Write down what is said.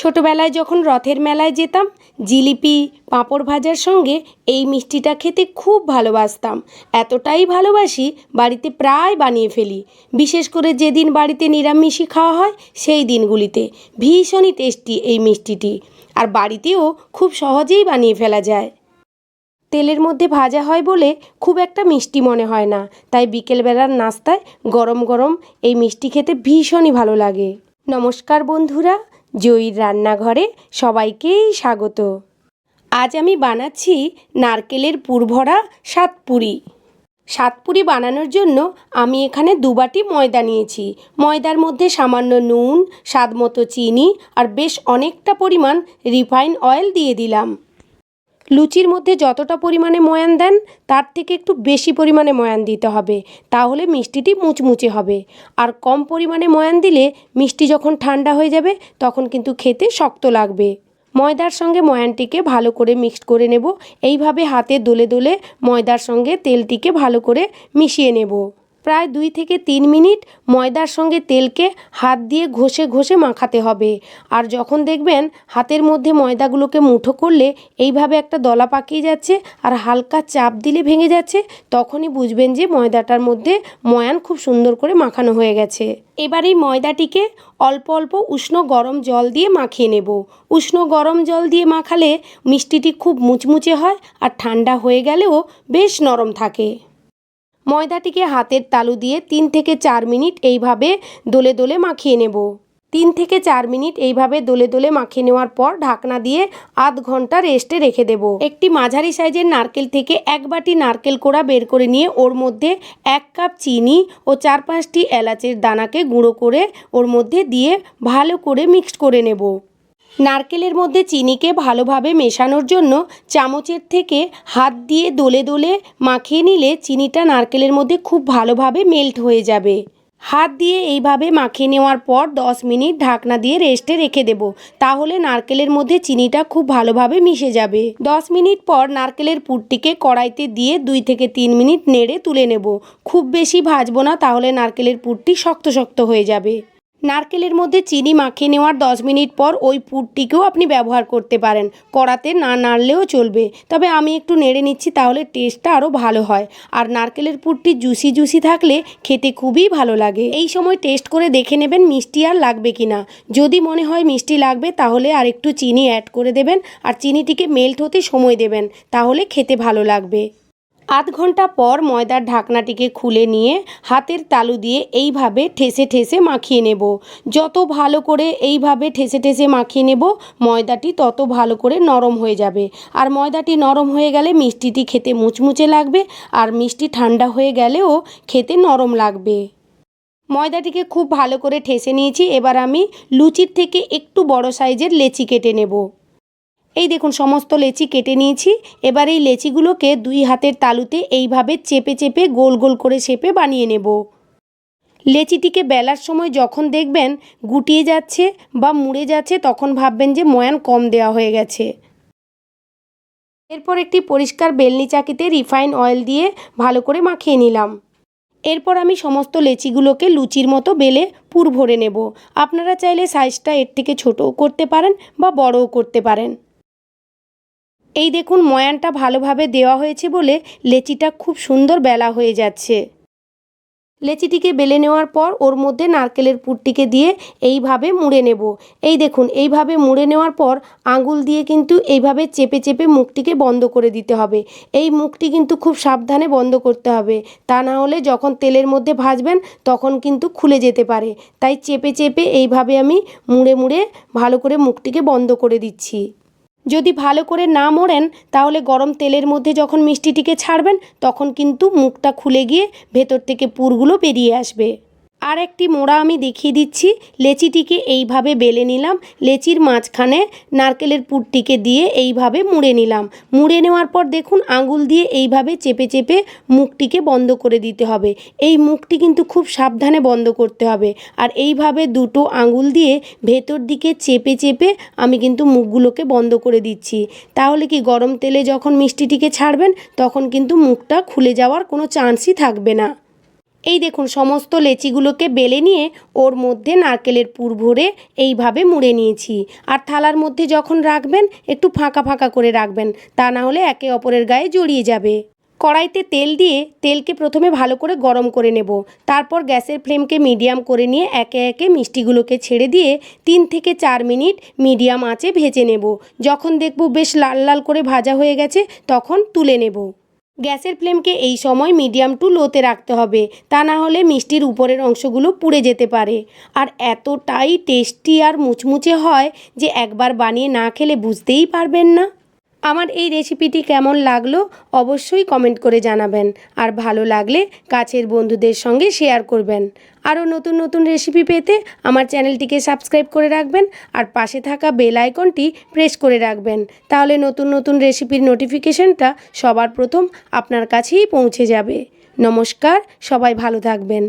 ছোটোবেলায় যখন রথের মেলায় যেতাম, জিলিপি, পাঁপড় ভাজার সঙ্গে এই মিষ্টিটা খেতে খুব ভালোবাসতাম। এতটাই ভালোবাসি বাড়িতে প্রায় বানিয়ে ফেলি। বিশেষ করে যেদিন বাড়িতে নিরামিষই খাওয়া হয়, সেই দিনগুলিতে। ভীষণই টেস্টি এই মিষ্টিটি। আর বাড়িতেও খুব সহজেই বানিয়ে ফেলা যায়। তেলের মধ্যে ভাজা হয় বলে খুব একটা মিষ্টি মনে হয় না। তাই বিকেলবেলার নাস্তায় গরম গরম এই মিষ্টি খেতে ভীষণই ভালো লাগে। নমস্কার বন্ধুরা জয়ীর রান্নাঘরে সবাইকেই স্বাগত। আজ আমি বানাচ্ছি নারকেলের পুরভরা সাতপুরি। সাতপুরি বানানোর জন্য আমি এখানে দুবাটি ময়দা নিয়েছি। ময়দার মধ্যে সামান্য নুন, স্বাদমতো চিনি আর বেশ অনেকটা পরিমাণ রিফাইন অয়েল দিয়ে দিলাম। লুচির মধ্যে যতটা পরিমাণে ময়ান দেন, তার থেকে একটু বেশি পরিমাণে ময়ান দিতে হবে। তাহলে মিষ্টিটি মুচমুচে হবে। আর কম পরিমাণে ময়ান দিলে মিষ্টি যখন ঠান্ডা হয়ে যাবে, তখন কিন্তু খেতে শক্ত লাগবে। ময়দার সঙ্গে ময়ানটিকে ভালো করে মিক্সড করে নেব। এইভাবে হাতে দোলে দোলে ময়দার সঙ্গে তেলটিকে ভালো করে মিশিয়ে নেব। প্রায় দুই থেকে তিন মিনিট ময়দার সঙ্গে তেলকে হাত দিয়ে ঘষে ঘষে মাখাতে হবে। আর যখন দেখবেন হাতের মধ্যে ময়দাগুলোকে মুঠো করলে এইভাবে একটা দলা পাকিয়ে যাচ্ছে আর হালকা চাপ দিলে ভেঙে যাচ্ছে, তখনই বুঝবেন যে ময়দাটার মধ্যে ময়ান খুব সুন্দর করে মাখানো হয়ে গেছে। এবার এই ময়দাটিকে অল্প অল্প উষ্ণ গরম জল দিয়ে মাখিয়ে নেব। উষ্ণ গরম জল দিয়ে মাখালে মিষ্টিটি খুব মুচমুচে হয় আর ঠান্ডা হয়ে গেলেও বেশ নরম থাকে। ময়দাটিকে হাতের তালু দিয়ে তিন থেকে চার মিনিট এইভাবে দোলে দোলে মাখিয়ে নেব। তিন থেকে চার মিনিট এইভাবে দোলে দোলে মাখিয়ে নেওয়ার পর ঢাকনা দিয়ে আধ ঘণ্টা রেস্টে রেখে দেব। একটি মাঝারি সাইজের নারকেল থেকে এক বাটি নারকেল কোড়া বের করে নিয়ে ওর মধ্যে এক কাপ চিনি ও চার পাঁচটি এলাচের দানাকে গুঁড়ো করে ওর মধ্যে দিয়ে ভালো করে মিক্সড করে নেব। নারকেলের মধ্যে চিনিকে ভালোভাবে মেশানোর জন্য চামচের থেকে হাত দিয়ে দোলে দোলে মাখিয়ে নিলে চিনিটা নারকেলের মধ্যে খুব ভালোভাবে মেল্ট হয়ে যাবে। হাত দিয়ে এইভাবে মাখিয়ে নেওয়ার পর দশ মিনিট ঢাকনা দিয়ে রেস্টে রেখে দেব, তাহলে নারকেলের মধ্যে চিনিটা খুব ভালোভাবে মিশে যাবে। দশ মিনিট পর নারকেলের পুরটিকে কড়াইতে দিয়ে দুই থেকে তিন মিনিট নেড়ে তুলে নেব। খুব বেশি ভাজবো না, তাহলে নারকেলের পুরটি শক্ত শক্ত হয়ে যাবে। নারকেলের মধ্যে চিনি মাখিয়ে নেওয়ার দশ মিনিট পর ওই পুরটিকেও আপনি ব্যবহার করতে পারেন। কড়াতে না নাড়লেও চলবে। তবে আমি একটু নেড়ে নিচ্ছি তাহলে টেস্টটা আরও ভালো হয়। আর নারকেলের পুরটি জুসি জুসি থাকলে খেতে খুবই ভালো লাগে। এই সময় টেস্ট করে দেখে নেবেন মিষ্টি আর লাগবে কি না যদি মনে হয় মিষ্টি লাগবে তাহলে আর একটু চিনি অ্যাড করে দেবেন। আর চিনিটিকে মেল্ট হতে সময় দেবেন। তাহলে খেতে ভালো লাগবে। আধ ঘণ্টা পর ময়দার ঢাকনাটিকে খুলে নিয়ে হাতের তালু দিয়ে এইভাবে ঠেসে ঠেসে মাখিয়ে নেব। যত ভালো করে এইভাবে ঠেসে ঠেসে মাখিয়ে নেব, ময়দাটি তত ভালো করে নরম হয়ে যাবে। আর ময়দাটি নরম হয়ে গেলে মিষ্টিটি খেতে মুচমুচে লাগবে আর মিষ্টি ঠান্ডা হয়ে গেলেও খেতে নরম লাগবে। ময়দাটিকে খুব ভালো করে ঠেসে নিয়েছি। এবার আমি লুচির থেকে একটু বড় সাইজের লেচি কেটে নেব। এই দেখুন, সমস্ত লেচি কেটে নিয়েছি। এবার এই লেচিগুলোকে দুই হাতের তালুতে এইভাবে চেপে চেপে গোল গোল করে শেপে বানিয়ে নেব। লেচিটিকে বেলার সময় যখন দেখবেন গুটিয়ে যাচ্ছে বা মুড়ে যাচ্ছে, তখন ভাববেন যে ময়ান কম দেওয়া হয়ে গেছে। এরপর একটি পরিষ্কার বেলনি চাকিতে রিফাইন অয়েল দিয়ে ভালো করে মাখিয়ে নিলাম। এরপর আমি সমস্ত লেচিগুলোকে লুচির মতো বেলে পুর ভরে নেব। আপনারা চাইলে সাইজটা এর থেকে ছোটও করতে পারেন বা বড়ও করতে পারেন। এই দেখুন ময়ানটা ভালোভাবে দেওয়া হয়েছে বলে লেচিটা খুব সুন্দর বেলা হয়ে যাচ্ছে। লেচিটিকে বেলে নেওয়ার পর ওর মধ্যে নারকেলের পুরটিকে দিয়ে এইভাবে মুড়ে নেব। এই দেখুন, এইভাবে মুড়ে নেওয়ার পর আঙুল দিয়ে কিন্তু এইভাবে চেপে চেপে মুখটিকে বন্ধ করে দিতে হবে। এই মুখটি কিন্তু খুব সাবধানে বন্ধ করতে হবে। তা না হলে যখন তেলের মধ্যে ভাজবেন তখন কিন্তু খুলে যেতে পারে। তাই চেপে চেপে এইভাবে আমি মুড়ে মুড়ে ভালো করে মুখটিকে বন্ধ করে দিচ্ছি। যদি ভালো করে না মোড়েন, তাহলে গরম তেলের মধ্যে যখন মিষ্টিটিকে ছাড়বেন, তখন কিন্তু মুখটা খুলে গিয়ে ভেতর থেকে পুরগুলো বেরিয়ে আসবে। আর একটি মোড়া আমি দেখিয়ে দিচ্ছি। লেচিটিকে এইভাবে বেলে নিলাম। লেচির মাঝখানে নারকেলের পুরটিকে দিয়ে এইভাবে মুড়ে নিলাম। মুড়ে নেওয়ার পর দেখুন, আঙুল দিয়ে এইভাবে চেপে চেপে মুখটিকে বন্ধ করে দিতে হবে। এই মুখটি কিন্তু খুব সাবধানে বন্ধ করতে হবে। আর এইভাবে দুটো আঙুল দিয়ে ভেতর দিকে চেপে চেপে আমি কিন্তু মুখগুলোকে বন্ধ করে দিচ্ছি। তাহলে কি গরম তেলে যখন মিষ্টিটিকে ছাড়বেন, তখন কিন্তু মুখটা খুলে যাওয়ার কোনো চান্সই থাকবে না। এই দেখুন, সমস্ত লেচিগুলোকে বেলে নিয়ে ওর মধ্যে নারকেলের পুর ভরে এইভাবে মুড়ে নিয়েছি। আর থালার মধ্যে যখন রাখবেন, একটু ফাঁকা ফাঁকা করে রাখবেন, তা না হলে একে অপরের গায়ে জড়িয়ে যাবে। কড়াইতে তেল দিয়ে তেলকে প্রথমে ভালো করে গরম করে নেব। তারপর গ্যাসের ফ্লেমকে মিডিয়াম করে নিয়ে একে একে মিষ্টিগুলোকে ছেড়ে দিয়ে তিন থেকে চার মিনিট মিডিয়াম আঁচে ভেজে নেব। যখন দেখব বেশ লাল লাল করে ভাজা হয়ে গেছে, তখন তুলে নেব। গ্যাসের ফ্লেমকে এই সময় মিডিয়াম টু লোতে রাখতে হবে। তা না হলে মিষ্টির উপরের অংশগুলো পুড়ে যেতে পারে। আর এতটাই টেস্টি আর মুচমুচে হয় যে একবার বানিয়ে না খেলে বুঝতেই পারবেন না। আমার এই রেসিপিটি কেমন লাগল অবশ্যই কমেন্ট করে জানাবেন। আর ভালো লাগলে কাছের বন্ধুদের সঙ্গে শেয়ার করবেন। আরও নতুন নতুন রেসিপি পেতে আমার চ্যানেলটিকে সাবস্ক্রাইব করে রাখবেন আর পাশে থাকা বেল আইকনটি প্রেস করে রাখবেন। তাহলে নতুন নতুন রেসিপির নোটিফিকেশনটা সবার প্রথম আপনার কাছেই পৌঁছে যাবে। নমস্কার, সবাই ভালো থাকবেন।